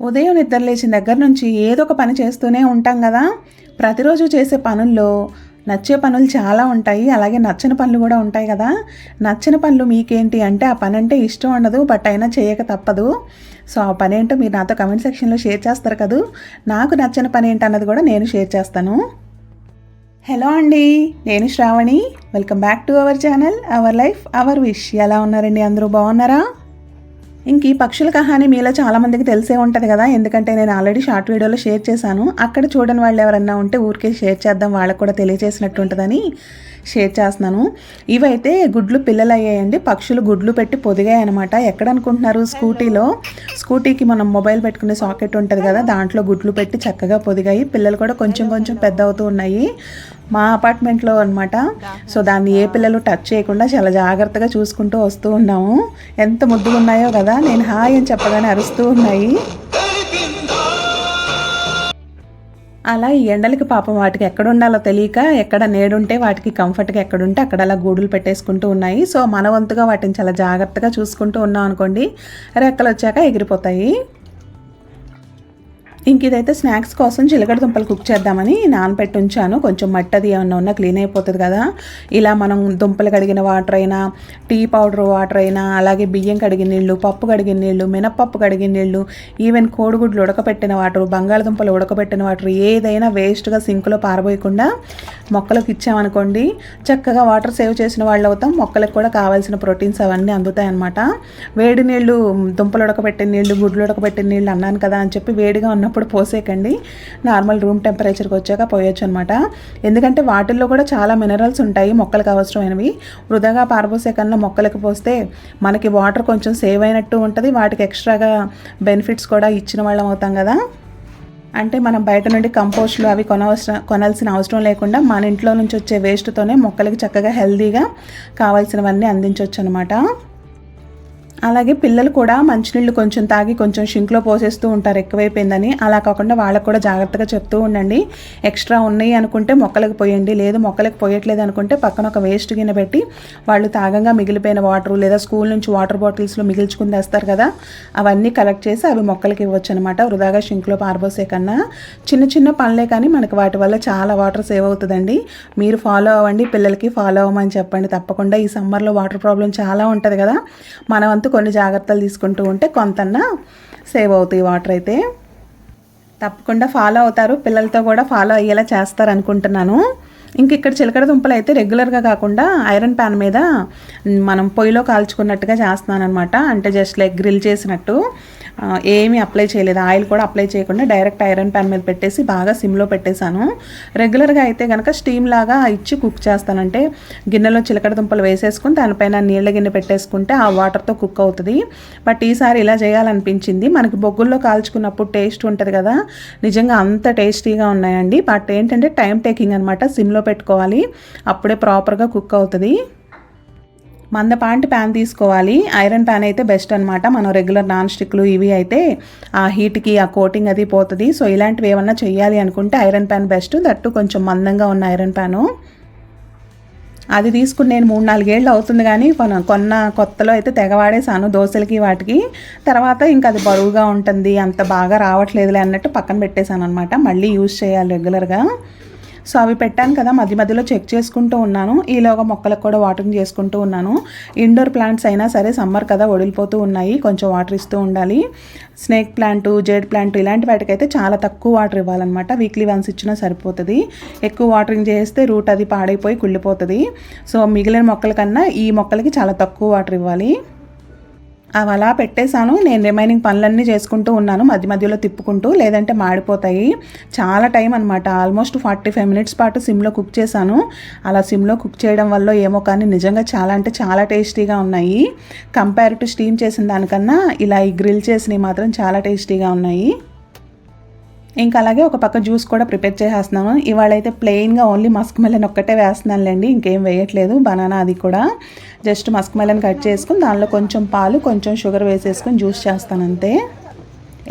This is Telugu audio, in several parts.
ఉదయం నిద్రలేచిన దగ్గర నుంచి ఏదో ఒక పని చేస్తూనే ఉంటాం కదా. ప్రతిరోజు చేసే పనుల్లో నచ్చే పనులు చాలా ఉంటాయి. అలాగే నచ్చని పనులు కూడా ఉంటాయి కదా. నచ్చిన పనులు మీకేంటి అంటే ఆ పని అంటే ఇష్టం ఉండదు బట్ అయినా చేయక తప్పదు. సో ఆ పని ఏంటో మీరు నాతో కమెంట్ సెక్షన్లో షేర్ చేస్తారు కదూ. నాకు నచ్చిన పని ఏంటన్నది కూడా నేను షేర్ చేస్తాను. హలో అండి నేను Sravani. Welcome back to our channel our life our wish. ఎలా ఉన్నారండి? అందరూ బాగున్నారా? ఇంక ఈ పక్షుల కహాని మీలో చాలామందికి తెలిసే ఉంటుంది కదా. ఎందుకంటే నేను ఆల్రెడీ షార్ట్ వీడియోలో షేర్ చేశాను. అక్కడ చూడని వాళ్ళు ఎవరన్నా ఉంటే ఊరికే షేర్ చేద్దాం వాళ్ళకు కూడా తెలియజేసినట్టు ఉంటుందని షేర్ చేస్తున్నాను. ఇవైతే గుడ్లు పిల్లలు అయ్యాయండి పక్షులు గుడ్లు పెట్టి పొదిగాయి అనమాట ఎక్కడనుకుంటున్నారు స్కూటీలో? స్కూటీకి మనం మొబైల్ పెట్టుకునే సాకెట్ ఉంటుంది కదా. దాంట్లో గుడ్లు పెట్టి చక్కగా పొదిగాయి. పిల్లలు కూడా కొంచెం కొంచెం పెద్ద అవుతూ ఉన్నాయి. మా అపార్ట్మెంట్లో అనమాట సో దాన్ని ఏ పిల్లలు టచ్ చేయకుండా చాలా జాగ్రత్తగా చూసుకుంటూ వస్తూ ఉన్నాము. ఎంత ముద్దుగా ఉన్నాయో కదా నేను హాయ్ అని చెప్పగానే అరుస్తూ ఉన్నాయి. అలా ఈ ఎండలకి పాపం వాటికి ఎక్కడ ఉండాలో తెలియక ఎక్కడ నేడుంటే వాటికి కంఫర్ట్గా ఎక్కడుంటే అక్కడ అలా గూడులు పెట్టేసుకుంటూ ఉన్నాయి. సో మన వంతుగా వాటిని చాలా జాగ్రత్తగా చూసుకుంటూ ఉన్నాం అనుకోండి రెక్కలు వచ్చాక ఎగిరిపోతాయి. ఇంక ఇదైతే స్నాక్స్ కోసం జీలకర్ర దుంపలు కుక్ చేద్దామని నానపెట్టి ఉంచాను. కొంచెం మట్టది ఏమన్నా ఉన్నా క్లీన్ అయిపోతుంది కదా. ఇలా మనం దుంపలు కడిగిన వాటర్ అయినా టీ పౌడర్ వాటర్ అయినా అలాగే బియ్యం కడిగిన నీళ్ళు పప్పు కడిగిన నీళ్ళు మినప్పప్పు కడిగిన నీళ్ళు ఈవెన్ కోడిగుడ్లు ఉడకపెట్టిన వాటర్ బంగాళదుంపలు ఉడకబెట్టిన వాటర్ ఏదైనా వేస్ట్గా సింక్లో పారబోయకుండా మొక్కలకు ఇచ్చామనుకోండి చక్కగా వాటర్ సేవ్ చేసిన వాళ్ళు అవుతాం. మొక్కలకు కూడా కావాల్సిన ప్రోటీన్స్ అవన్నీ అందుతాయన్నమాట. వేడి నీళ్ళు దుంపలు ఉడకబెట్టిన నీళ్ళు గుడ్లు ఉడకబెట్టిన నీళ్ళు అన్నాను కదా అని చెప్పి వేడిగా ఉన్నప్పుడు పోసేకండి నార్మల్ రూమ్ టెంపరేచర్కి వచ్చాక పోయొచ్చు అనమాట ఎందుకంటే వాటిల్లో కూడా చాలా మినరల్స్ ఉంటాయి మొక్కలకు అవసరమైనవి. వృధాగా పారబోసే కన్నా మొక్కలకు పోస్తే మనకి వాటర్ కొంచెం సేవ్ అయినట్టు ఉంటుంది వాటికి ఎక్స్ట్రాగా బెనిఫిట్స్ కూడా ఇచ్చిన వాళ్ళం అవుతాం కదా. అంటే మనం బయట నుండి కంపోస్ట్లు అవి కొనవసరం కొనాల్సిన అవసరం లేకుండా మన ఇంట్లో నుంచి వచ్చే వేస్ట్తోనే మొక్కలకి చక్కగా హెల్తీగా కావాల్సినవన్నీ అందించవచ్చు అనమాట అలాగే పిల్లలు కూడా మంచినీళ్ళు కొంచెం తాగి కొంచెం షింక్లో పోసేస్తూ ఉంటారు. ఎక్కువైపోయిందని అలా కాకుండా వాళ్ళకు కూడా జాగ్రత్తగా చెప్తూ ఉండండి. ఎక్స్ట్రా ఉన్నాయి అనుకుంటే మొక్కలకు పోయండి. లేదు మొక్కలకు పోయట్లేదు అనుకుంటే పక్కన ఒక వేస్ట్ గిన్నె పెట్టి వాళ్ళు తాగంగా మిగిలిపోయిన వాటర్ లేదా స్కూల్ నుంచి వాటర్ బాటిల్స్లో మిగిల్చుకుని తెస్తారు కదా అవన్నీ కలెక్ట్ చేసి అవి మొక్కలకి ఇవ్వచ్చు అనమాట వృధాగా షింక్లో పారబోసే కన్నా చిన్న చిన్న పనులే కానీ మనకు వాటి వల్ల చాలా వాటర్ సేవ్ అవుతుందండి. మీరు ఫాలో అవ్వండి పిల్లలకి ఫాలో అవ్వమని చెప్పండి. తప్పకుండా ఈ సమ్మర్లో వాటర్ ప్రాబ్లం చాలా ఉంటుంది కదా. మన అంత కొన్ని జాగ్రత్తలు తీసుకుంటూ ఉంటే కొంతన్నా సేవ్ అవుతాయి వాటర్ అయితే. తప్పకుండా ఫాలో అవుతారు. పిల్లలతో కూడా ఫాలో అయ్యేలా చేస్తారు అనుకుంటున్నాను. ఇంక ఇక్కడ చిలకడ దుంపలు అయితే రెగ్యులర్గా కాకుండా ఐరన్ ప్యాన్ మీద మనం పొయ్యిలో కాల్చుకున్నట్టుగా చేస్తున్నాను అనమాట అంటే జస్ట్ లైక్ గ్రిల్ చేసినట్టు. ఏమీ అప్లై చేయలేదు. ఆయిల్ కూడా అప్లై చేయకుండా డైరెక్ట్ ఐరన్ ప్యాన్ మీద పెట్టేసి బాగా సిమ్లో పెట్టేశాను. రెగ్యులర్గా అయితే కనుక స్టీమ్ లాగా ఇచ్చి కుక్ చేస్తానంటే గిన్నెలో చిలకడ దుంపలు వేసేసుకుని దానిపైన నీళ్ళ గిన్నె పెట్టేసుకుంటే ఆ వాటర్తో కుక్ అవుతుంది. బట్ ఈసారి ఇలా చేయాలనిపించింది. మనకి బొగ్గుల్లో కాల్చుకున్నప్పుడు టేస్ట్ ఉంటుంది కదా. నిజంగా అంత టేస్టీగా ఉన్నాయండి. బట్ ఏంటంటే టైం టేకింగ్ అనమాట సిమ్లో పెట్టుకోవాలి. అప్పుడే ప్రాపర్గా కుక్ అవుతుంది. మందపాంటి ప్యాన్ తీసుకోవాలి. ఐరన్ ప్యాన్ అయితే బెస్ట్ అనమాట మనం రెగ్యులర్ నాన్ స్టిక్లు ఇవి అయితే ఆ హీట్కి ఆ కోటింగ్ అది పోతుంది. సో ఇలాంటివి ఏమన్నా చేయాలి అనుకుంటే ఐరన్ ప్యాన్ బెస్ట్. దట్టు కొంచెం మందంగా ఉన్న ఐరన్ ప్యాను. అది తీసుకుని నేను మూడు నాలుగేళ్ళు అవుతుంది కానీ కొన కొన్న కొత్తలో అయితే తెగవాడేసాను దోశలకి వాటికి. తర్వాత ఇంకా అది బరువుగా ఉంటుంది. అంత బాగా రావట్లేదులే అన్నట్టు పక్కన పెట్టేశాను అనమాట మళ్ళీ యూజ్ చేయాలి రెగ్యులర్గా సో అవి పెట్టాను కదా మధ్య మధ్యలో చెక్ చేసుకుంటూ ఉన్నాను. ఈలోగా మొక్కలకు కూడా వాటరింగ్ చేసుకుంటూ ఉన్నాను. ఇండోర్ ప్లాంట్స్ అయినా సరే సమ్మర్ కదా ఒడిలిపోతూ ఉన్నాయి. కొంచెం వాటర్ ఇస్తూ ఉండాలి. స్నేక్ ప్లాంట్ జేడ్ ప్లాంట్ ఇలాంటి వాటికైతే చాలా తక్కువ వాటర్ ఇవ్వాలన్నమాట. వీక్లీ వన్స్ ఇచ్చినా సరిపోతుంది. ఎక్కువ వాటరింగ్ చేస్తే రూట్ అది పాడైపోయి కుళ్ళిపోతుంది. సో మిగిలిన మొక్కల కన్నా ఈ మొక్కలకి చాలా తక్కువ వాటర్ ఇవ్వాలి. అవి అలా పెట్టేశాను. నేను రిమైనింగ్ పనులన్నీ చేసుకుంటూ ఉన్నాను. మధ్య మధ్యలో తిప్పుకుంటూ లేదంటే మాడిపోతాయి. చాలా టైం అనమాట ఆల్మోస్ట్ ఫార్టీ ఫైవ్ మినిట్స్ పాటు సిమ్లో కుక్ చేశాను. అలా సిమ్లో కుక్ చేయడం వల్ల ఏమో కానీ నిజంగా చాలా అంటే చాలా టేస్టీగా ఉన్నాయి. కంపేర్ టు స్టీమ్ చేసిన దానికన్నా ఇలా ఈ గ్రిల్ చేసినవి మాత్రం చాలా టేస్టీగా ఉన్నాయి. ఇంకా అలాగే ఒక పక్క జ్యూస్ కూడా ప్రిపేర్ చేసేస్తున్నాను. ఇవాళ అయితే ప్లెయిన్గా ఓన్లీ మస్క్ మెలన్ ఒక్కటే వేస్తున్నానులేండి ఇంకేం వేయట్లేదు బనానా అది కూడా. జస్ట్ మస్క్ మెలన్ కట్ చేసుకుని దానిలో కొంచెం పాలు కొంచెం షుగర్ వేసేసుకుని జ్యూస్ చేస్తాను అంతే.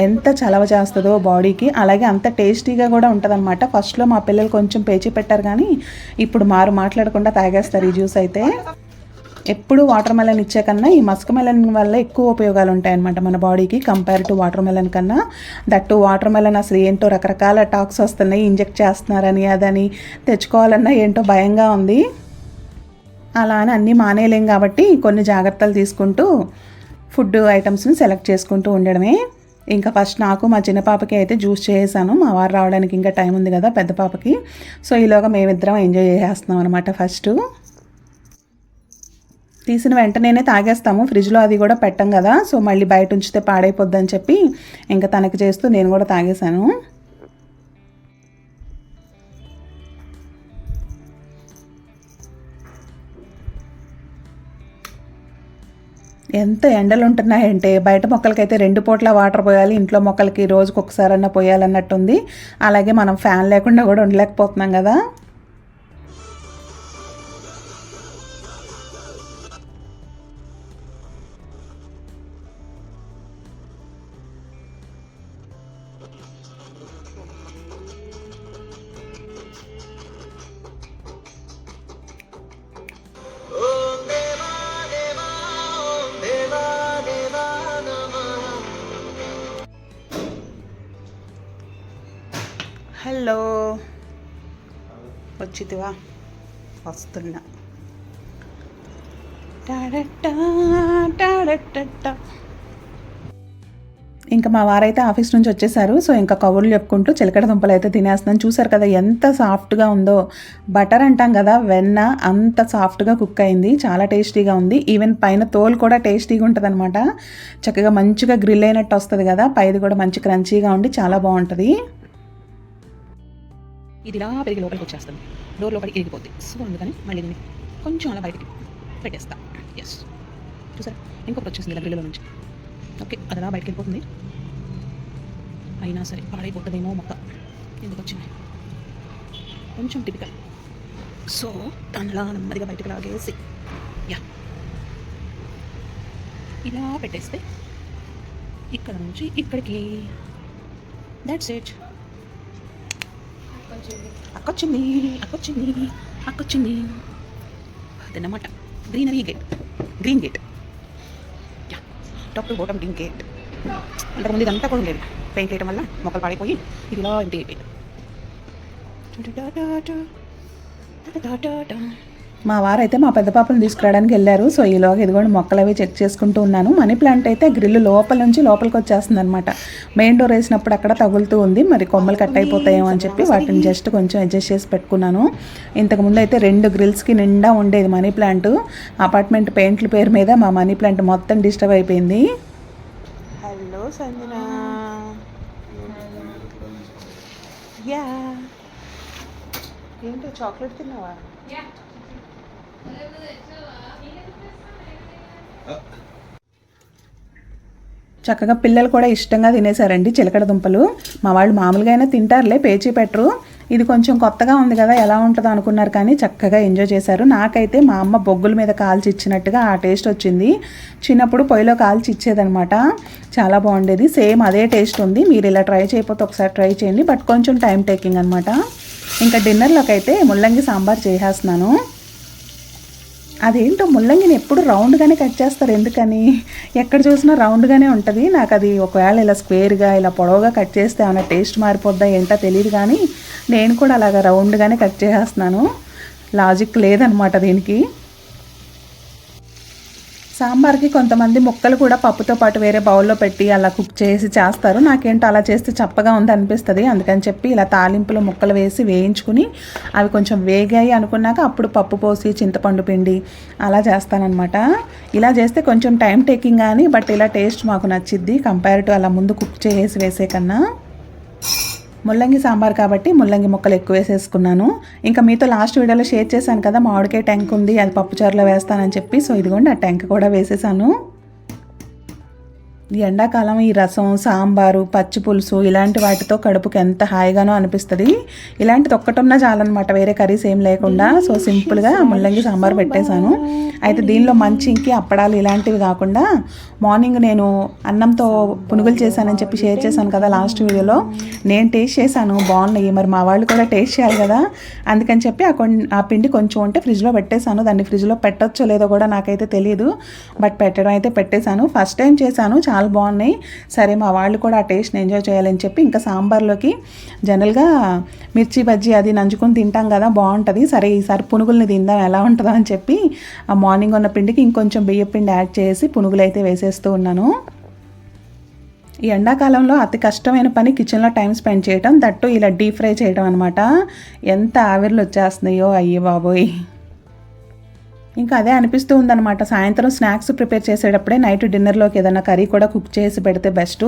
ఎంత చలవ చేస్తుందో బాడీకి. అలాగే అంత టేస్టీగా కూడా ఉంటుందన్నమాట. ఫస్ట్లో మా పిల్లలు కొంచెం పేచి పెట్టారు కానీ ఇప్పుడు మారు మాట్లాడకుండా తాగేస్తారు ఈ జ్యూస్ అయితే. ఎప్పుడు వాటర్ మెలన్ ఇచ్చే కన్నా ఈ మస్క్ మెలన్ వల్ల ఎక్కువ ఉపయోగాలు ఉంటాయన్నమాట మన బాడీకి కంపేర్ టు వాటర్ మెలన్ కన్నా. దట్టు వాటర్ మెలన్ అసలు ఏంటో రకరకాల టాక్స్ వస్తున్నాయి ఇంజెక్ట్ చేస్తున్నారని అదని తెచ్చుకోవాలన్నా ఏంటో భయంగా ఉంది. అలా అని అన్నీ మానేయలేం కాబట్టి కొన్ని జాగ్రత్తలు తీసుకుంటూ ఫుడ్ ఐటమ్స్ని సెలెక్ట్ చేసుకుంటూ ఉండడమే. ఇంకా ఫస్ట్ నాకు మా చిన్న పాపకి అయితే జ్యూస్ చేసాను మా వారు రావడానికి ఇంకా టైం ఉంది కదా పెద్ద పాపకి. సో ఈలోగా మేమిద్దరం ఎంజాయ్ చేసేస్తున్నాం అనమాట ఫస్ట్ తీసిన వెంటనే తాగేస్తాము. ఫ్రిడ్జ్లో అది కూడా పెట్టం కదా. సో మళ్ళీ బయట ఉంచితే పాడైపోద్దని చెప్పి ఇంకా తనకి చేస్తూ నేను కూడా తాగేశాను. ఎంత ఎండలు ఉంటున్నాయంటే బయట మొక్కలకైతే రెండు పూట్ల వాటర్ పోయాలి ఇంట్లో మొక్కలకి రోజుకి ఒకసారన్నా పోయాలన్నట్టుంది. అలాగే మనం ఫ్యాన్ లేకుండా కూడా ఉండలేకపోతున్నాం కదా. వచ్చితివా? వస్తున్నా. ఇంకా మా వారైతే ఆఫీస్ నుంచి వచ్చేసారు. సో ఇంకా కబుర్లు చెప్పుకుంటూ చిలకడ దుంపలు అయితే తినేస్తున్నాను చూసారు కదా ఎంత సాఫ్ట్గా ఉందో. బటర్ అంటాం కదా వెన్న అంత సాఫ్ట్గా కుక్ అయింది. చాలా టేస్టీగా ఉంది. ఈవెన్ పైన తోలు కూడా టేస్టీగా ఉంటుంది అనమాట చక్కగా మంచిగా గ్రిల్ అయినట్టు వస్తుంది కదా. పైది కూడా మంచి క్రంచీగా ఉండి చాలా బాగుంటుంది. ఇది ఇలా పెరిగి లోపలికి వచ్చేస్తుంది. డోర్ లోపలికి ఇరిగిపోద్ది. సో అందుకని మళ్ళీ దీన్ని కొంచెం అలా బయటికి పెట్టేస్తా. ఎస్ చూసారా? ఇంకొకటి వచ్చేసింది ఇలా గ్రిల్లో నుంచి ఓకే అది అలా బయటికి వెళ్ళిపోతుంది. అయినా సరే పాడైపోతుందేమో మొక్క. ఎందుకు వచ్చింది? కొంచెం టిపికల్ సో దానిలా నెమ్మదిగా బయటకు లాగేసి యా ఇలా పెట్టేస్తే ఇక్కడ నుంచి ఇక్కడికి. దట్స్ ఇట్ అక్కొచ్చింది అక్కొచ్చింది అక్కొచ్చింది అదన్నమాట. Greenery gate. Green gate. Top to bottom green gate. అంతకుముందు ఇదంతా కూడా ఉండేది. పెయింట్ వేయడం వల్ల మొక్కలు పాడైపోయి ఇది ఇలా ఎంటీ అయిపోయింది. మా వారైతే మా పెద్ద పాపను తీసుకురావడానికి వెళ్ళారు. సో ఈలోగా ఇదిగోండి మొక్కలు అవి చెక్ చేసుకుంటూ ఉన్నాను. మనీ ప్లాంట్ అయితే గ్రిల్ లోపల నుంచి లోపలికి వచ్చేస్తుంది అనమాట మెయిన్ డోర్ వేసినప్పుడు అక్కడ తగులుతూ ఉంది. మరి కొమ్మలు కట్ అయిపోతాయేమో అని చెప్పి వాటిని జస్ట్ కొంచెం అడ్జస్ట్ చేసి పెట్టుకున్నాను. ఇంతకుముందు అయితే రెండు గ్రిల్స్కి నిండా ఉండేది మనీ ప్లాంట్. అపార్ట్మెంట్ పెయింట్ల పేరు మీద మా మనీ ప్లాంట్ మొత్తం డిస్టర్బ్ అయిపోయింది. హలో సంజన. యా. ఏంటో చాక్లెట్ తిన్నావా? చక్కగా పిల్లలు కూడా ఇష్టంగా తినేశారండి చిలకడ దుంపలు. మా వాళ్ళు మామూలుగా అయినా తింటారులే పేచీ పెట్టరు. ఇది కొంచెం కొత్తగా ఉంది కదా ఎలా ఉంటుందో అనుకున్నారు కానీ చక్కగా ఎంజాయ్ చేశారు. నాకైతే మా అమ్మ బొగ్గుల మీద కాల్చి ఇచ్చినట్టుగా ఆ టేస్ట్ వచ్చింది. చిన్నప్పుడు పొయ్యిలో కాల్చి ఇచ్చేదనమాట చాలా బాగుండేది. సేమ్ అదే టేస్ట్ ఉంది. మీరు ఇలా ట్రై చేయకపోతే ఒకసారి ట్రై చేయండి. బట్ కొంచెం టైం టేకింగ్ అనమాట ఇంకా డిన్నర్లోకి అయితే ముల్లంగి సాంబార్ చేసేస్తున్నాను. అదేంటో ముల్లంగిని ఎప్పుడు రౌండ్గానే కట్ చేస్తారు ఎందుకని? ఎక్కడ చూసినా రౌండ్గానే ఉంటుంది. నాకు అది ఒకవేళ ఇలా స్క్వేర్గా ఇలా పొడవుగా కట్ చేస్తే ఏమైనా టేస్ట్ మారిపోద్దా ఏంటో తెలియదు కానీ నేను కూడా అలాగ రౌండ్గానే కట్ చేసేస్తున్నాను. లాజిక్ లేదనమాట దీనికి. సాంబార్కి కొంతమంది ముక్కలు కూడా పప్పుతో పాటు వేరే బౌల్లో పెట్టి అలా కుక్ చేసి చేస్తారు. నాకేంటో అలా చేస్తే చప్పగా ఉంది అనిపిస్తుంది. అందుకని చెప్పి ఇలా తాలింపులో ముక్కలు వేసి వేయించుకుని అవి కొంచెం వేగాయి అనుకున్నాక అప్పుడు పప్పు పోసి చింతపండు పిండి అలా చేస్తానన్నమాట. ఇలా చేస్తే కొంచెం టైం టేకింగ్ కానీ బట్ ఇలా టేస్ట్ మాకు నచ్చిద్ది కంపేర్ టు అలా ముందు కుక్ చేసి వేసే కన్నా. ముల్లంగి సాంబార్ కాబట్టి ముల్లంగి ముక్కలు ఎక్కువ వేసేసుకున్నాను. ఇంకా మీతో లాస్ట్ వీడియోలో షేర్ చేశాను కదా మామిడికాయ ట్యాంక్ ఉంది అది పప్పుచారులో వేస్తానని చెప్పి. సో ఇదిగోండి ఆ ట్యాంక్ కూడా వేసేసాను. ఈ ఎండాకాలం ఈ రసం సాంబారు పచ్చి పులుసు ఇలాంటి వాటితో కడుపుకి ఎంత హాయిగానో అనిపిస్తుంది. ఇలాంటిది ఒక్కటున్నా చాలన్నమాట. వేరే కర్రీస్ ఏం లేకుండా సో సింపుల్గా ముల్లంగి సాంబార్ పెట్టేశాను. అయితే దీనిలో మంచికి అప్పడాలు ఇలాంటివి కాకుండా మార్నింగ్ నేను అన్నంతో పునుగులు చేశానని చెప్పి షేర్ చేశాను కదా లాస్ట్ వీడియోలో. నేను టేస్ట్ చేశాను. బాగున్నాయి. మరి మా వాళ్ళు కూడా టేస్ట్ చేయాలి కదా అందుకని చెప్పి ఆ ఆ పిండి కొంచెం ఉంటే ఫ్రిడ్జ్లో పెట్టేశాను. దాన్ని ఫ్రిడ్జ్లో పెట్టచ్చో లేదో కూడా నాకైతే తెలియదు బట్ పెట్టడం అయితే పెట్టేశాను. ఫస్ట్ టైం చేశాను. చాలా చాలా బాగున్నాయి. సరే మా వాళ్ళు కూడా ఆ టేస్ట్ని ఎంజాయ్ చేయాలని చెప్పి ఇంకా సాంబార్లోకి జనరల్గా మిర్చి బజ్జీ అది నంచుకొని తింటాం కదా బాగుంటుంది. సరే ఈసారి పునుగుల్ని తిందాం ఎలా ఉంటుందో అని చెప్పి ఆ మార్నింగ్ ఉన్న పిండికి ఇంకొంచెం బియ్య పిండి యాడ్ చేసి పునుగులు అయితే వేసేస్తూ ఉన్నాను. ఈ ఎండాకాలంలో అతి కష్టమైన పని కిచెన్లో టైం స్పెండ్ చేయడం దట్టు ఇలా డీప్ ఫ్రై చేయడం అనమాట ఎంత ఆవిర్లు వచ్చేస్తున్నాయో అయ్యే బాబోయ్ ఇంకా అదే అనిపిస్తూ ఉందన్నమాట. సాయంత్రం స్నాక్స్ ప్రిపేర్ చేసేటప్పుడే నైట్ డిన్నర్లోకి ఏదైనా కర్రీ కూడా కుక్ చేసి పెడితే బెస్ట్.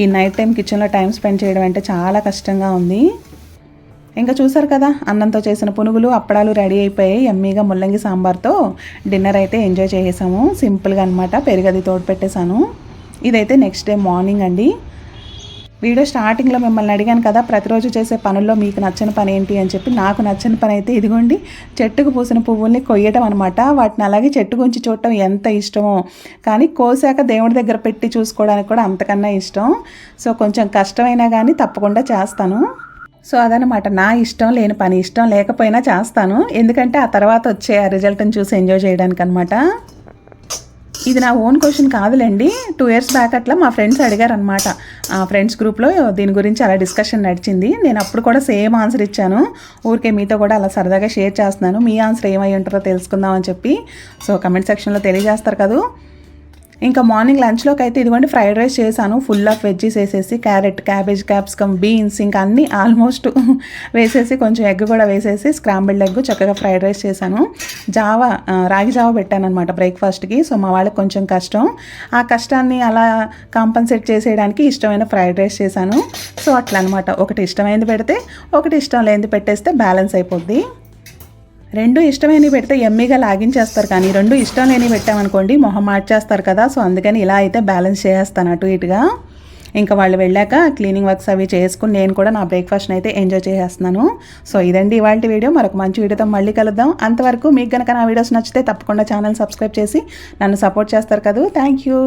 ఈ నైట్ టైం కిచెన్లో టైం స్పెండ్ చేయడం అంటే చాలా కష్టంగా ఉంది. ఇంకా చూసారు కదా అన్నంతో చేసిన పునుగులు అప్పడాలు రెడీ అయిపోయాయి. ఎమ్మీగా ముల్లంగి సాంబార్తో డిన్నర్ అయితే ఎంజాయ్ చేసేసాము. సింపుల్గా అనమాట పెరుగది తోడు పెట్టేశాను. ఇదైతే నెక్స్ట్ డే మార్నింగ్ అండి. వీడియో స్టార్టింగ్లో మిమ్మల్ని అడిగాను కదా ప్రతిరోజు చేసే పనుల్లో మీకు నచ్చని పని ఏంటి అని చెప్పి నాకు నచ్చని పని అయితే ఇదిగోండి చెట్టుకు పూసిన పువ్వుల్ని కొయ్యటం అనమాట వాటిని అలాగే చెట్టు గురించి చూడటం ఎంత ఇష్టమో. కానీ కోసాక దేవుడి దగ్గర పెట్టి చూసుకోవడానికి కూడా అంతకన్నా ఇష్టం. సో కొంచెం కష్టమైనా కానీ తప్పకుండా చేస్తాను. సో అదనమాట నా ఇష్టం లేని పని ఇష్టం లేకపోయినా చేస్తాను. ఎందుకంటే ఆ తర్వాత వచ్చే ఆ రిజల్ట్ని చూసి ఎంజాయ్ చేయడానికి అనమాట ఇది నా ఓన్ క్వశ్చన్ కాదులేండి. టూ ఇయర్స్ బ్యాక్ అట్లా మా ఫ్రెండ్స్ అడిగారు అనమాట ఫ్రెండ్స్ గ్రూప్లో దీని గురించి అలా డిస్కషన్ నడిచింది. నేను అప్పుడు కూడా సేమ్ ఆన్సర్ ఇచ్చాను. ఊరికే మీతో కూడా అలా సరదాగా షేర్ చేస్తున్నాను. మీ ఆన్సర్ ఏమై ఉంటారో తెలుసుకుందాం అని చెప్పి సో కమెంట్ సెక్షన్లో తెలియజేస్తారు కదా. ఇంకా మార్నింగ్ లంచ్లోకి అయితే ఇదిగోండి ఫ్రైడ్ రైస్ చేశాను. ఫుల్ ఆఫ్ వెజ్జీస్ వేసేసి క్యారెట్ క్యాబేజ్ క్యాప్సికమ్ బీన్స్ ఇంకా అన్నీ ఆల్మోస్ట్ వేసేసి కొంచెం ఎగ్ కూడా వేసేసి స్క్రాంబిల్డ్ ఎగ్ చక్కగా ఫ్రైడ్ రైస్ చేశాను. జావా రాగి జావా పెట్టాను అనమాట బ్రేక్ఫాస్ట్కి. సో మా వాళ్ళకి కొంచెం కష్టం. ఆ కష్టాన్ని అలా కాంపన్సేట్ చేసేయడానికి ఇష్టమైన ఫ్రైడ్ రైస్ చేశాను. సో అట్లా అనమాట ఒకటి ఇష్టమైంది పెడితే ఒకటి ఇష్టం లేనిది పెట్టేస్తే బ్యాలెన్స్ అయిపోద్ది. రెండు ఇష్టమైనవి పెడితే ఎమ్మీగా లాగించేస్తారు కానీ రెండు ఇష్టం లేని పెట్టామనుకోండి మొహం మార్చేస్తారు కదా. సో అందుకని ఇలా అయితే బ్యాలెన్స్ చేసేస్తాను అటు ఇటుగా. ఇంకా వాళ్ళు వెళ్ళాక క్లీనింగ్ వర్క్స్ అవి చేసుకుని నేను కూడా నా బ్రేక్ఫాస్ట్ని అయితే ఎంజాయ్ చేసేస్తున్నాను. సో ఇదండి ఇవాళ వీడియో మరొక మంచి వీడియోతో మళ్ళీ కలుద్దాం. అంతవరకు మీకు కనుక నా వీడియోస్ నచ్చితే తప్పకుండా ఛానల్ సబ్స్క్రైబ్ చేసి నన్ను సపోర్ట్ చేస్తారు కదా. Thank you